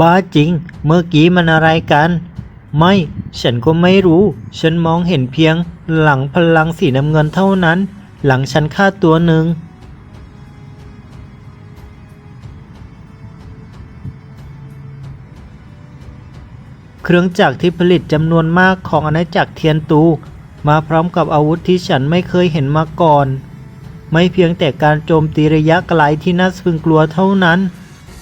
บ้าจริง เมื่อกี้มันอะไรกัน ไม่ ฉันก็ไม่รู้ ฉันมองเห็นเพียง หลังพลังสีน้ำเงินเท่านั้น หลังฉันฆ่าตัวหนึ่ง เครื่องจักรที่ผลิตจำนวนมากของอาณาจักรเทียนตู มาพร้อมกับอาวุธที่ฉันไม่เคยเห็นมาก่อน ไม่เพียงแต่การโจมตีระยะไกลที่น่าสะพรึงกลัวเท่านั้น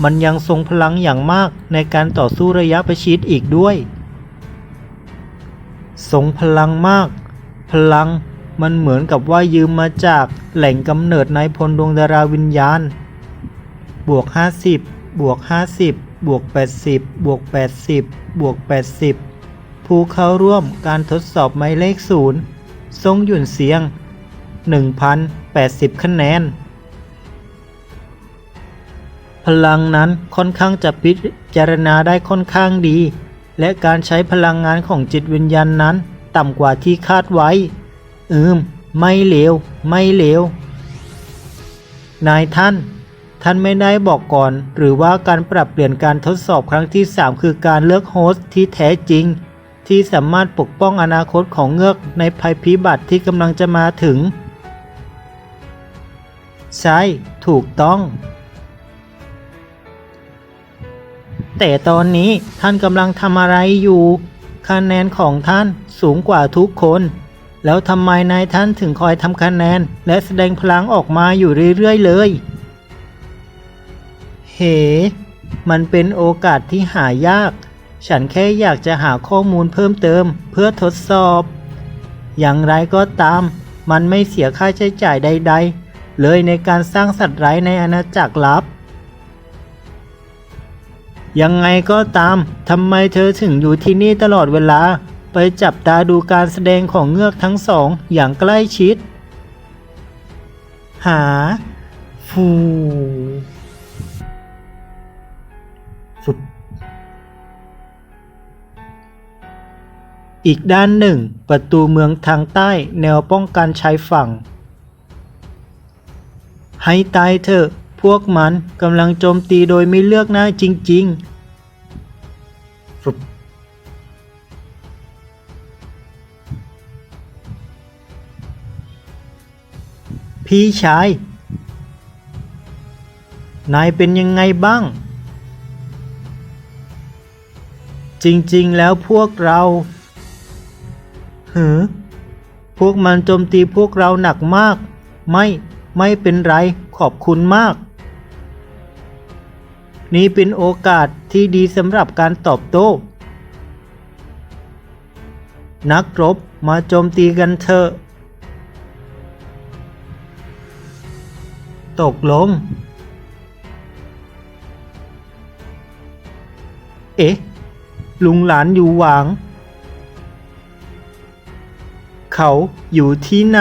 มันยังทรงพลังอย่างมากในการต่อสู้ระยะประชิดอีกด้วย ทรงพลังมาก พลังมันเหมือนกับว่ายืมมาจากแหล่งกำเนิดนายพลดวงดาราวิญญาณ บวก 50 บวก 50 บวก 80 บวก 80 บวก 80 ผู้เข้าร่วมการทดสอบหมายเลขศูนย์ทรงหยุ่นเสียง 1,080 คะแนน พลังนั้นค่อนข้างจะพิจารณาได้ค่อนข้างดี และการใช้พลังงานของจิตวิญญาณนั้น ต่ำกว่าที่คาดไว้ อืม ไม่เลวไม่เลวนายท่าน ท่านไม่ได้บอกก่อน หรือว่าการปรับเปลี่ยนการทดสอบครั้งที่ 3 คือการเลือกโฮสต์ที่แท้จริง ที่สามารถปกป้องอนาคตของเงือกในภัยพิบัติที่กำลังจะมาถึง ใช่ ถูกต้อง แต่ตอนนี้ท่านกำลังทำอะไรอยู่ คะแนนของท่านสูงกว่าทุกคน แล้วทำไมนายท่านถึงคอยทำคะแนน และแสดงพลังออกมาอยู่เรื่อยๆเลย เฮ้มันเป็นโอกาสที่หายาก ฉันแค่อยากจะหาข้อมูลเพิ่มเติมเพื่อทดสอบ อย่างไรก็ตาม มันไม่เสียค่าใช้จ่ายใด ๆ เลยในการสร้างสัตว์ไร้ในอาณาจักรลับ ยังไงก็ตามทำไมเธอถึงอยู่ที่นี่ตลอดเวลา ไปจับตาดูการแสดงของเงือกทั้งสองอย่างใกล้ชิด หา ฟูฟุบอีกด้านหนึ่ง ประตูเมืองทางใต้แนวป้องกันชายฝั่ง ให้ตายเถอะ พวกมันกำลังโจมตีโดยไม่เลือกหน้าจริง ๆ ฟุบพี่ชาย นายเป็นยังไงบ้าง จริง ๆ แล้วพวกเราหือพวกมันโจมตีพวกเราหนักมาก ไม่ ไม่เป็นไร ขอบคุณมาก นี่เป็นโอกาสที่ดีสำหรับการตอบโต้ นักรบมาโจมตีกันเถอะ ตกลง เอ๊ะ ลุงหลานอยู่หวาง เขาอยู่ที่ไหน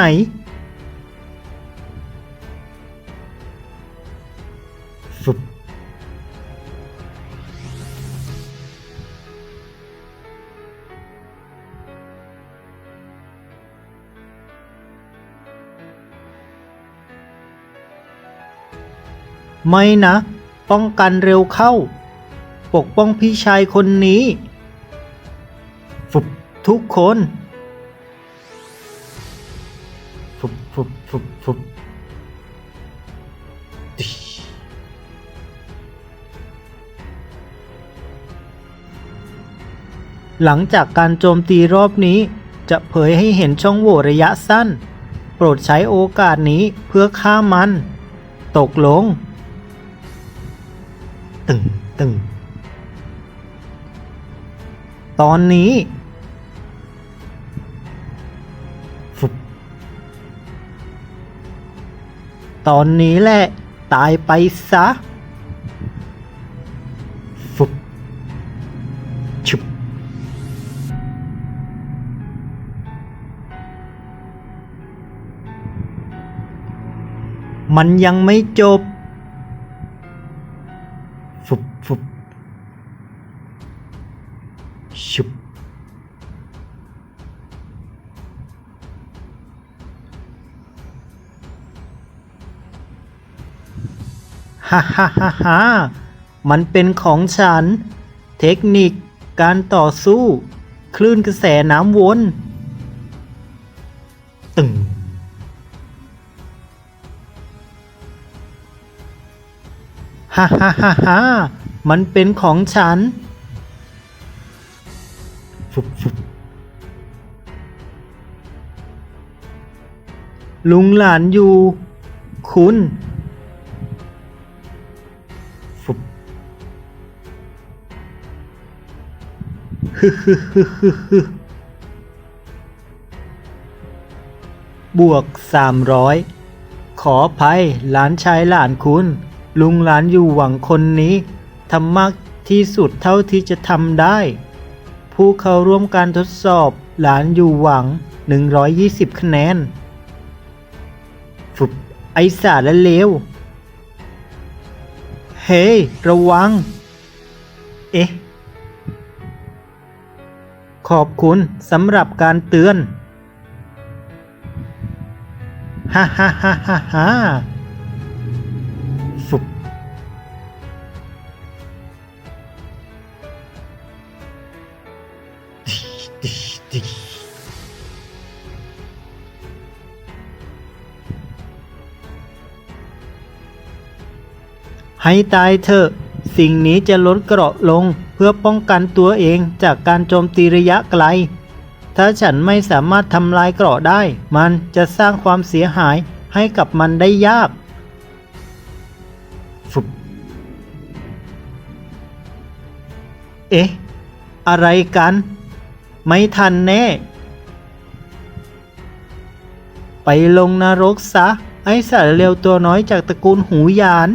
ฟึบ ไม่นะ ป้องกันเร็วเข้า ปกป้องพี่ชายคนนี้ฟึบทุกคนฟึบฟึบฟึบฟึบหลังจากการโจมตีรอบนี้ จะเผยให้เห็นช่องโหว่ระยะสั้น โปรดใช้โอกาสนี้เพื่อฆ่ามัน ตกลง ตึงตึงตอนนี้ฟึบตอนนี้แหละ ตายไปซะฟึบชุบมันยังไม่จบ ชุบฮ่าฮ่าฮ่าฮ่ามันเป็นของฉัน เทคนิคการต่อสู้ คลื่นกระแสน้ำวน ตึงฮ่าฮ่าฮ่าฮ่ามันเป็นของฉัน ฟุบฟุบลุงหลานอยู่ คุณฟุบฮึฮึฮึฮึฮึบวกสามร้อยขออภัยหลานชายหลานคุณ ลุงหลานอยู่หวังคนนี้ทำมากที่สุดเท่าที่จะทำได้ ผู้เข้าร่วมการทดสอบหลานอยู่หวัง 120 คะแนนฝึกไอสาและเลว เฮ้ยระวัง เอ๊ะ ขอบคุณสำหรับการเตือน ฮ่าฮ่าฮ่าฮ่า ให้ตายเถอะ สิ่งนี้จะลดเกราะลงเพื่อป้องกันตัวเองจากการโจมตีระยะไกล ถ้าฉันไม่สามารถทำลายเกราะได้ มันจะสร้างความเสียหายให้กับมันได้ยากฟุบเอ๊ะ อะไรกัน ไม่ทันแน่ ไปลงนรกซะ ไอ้สารเลวตัวน้อยจากตระกูลหูยาน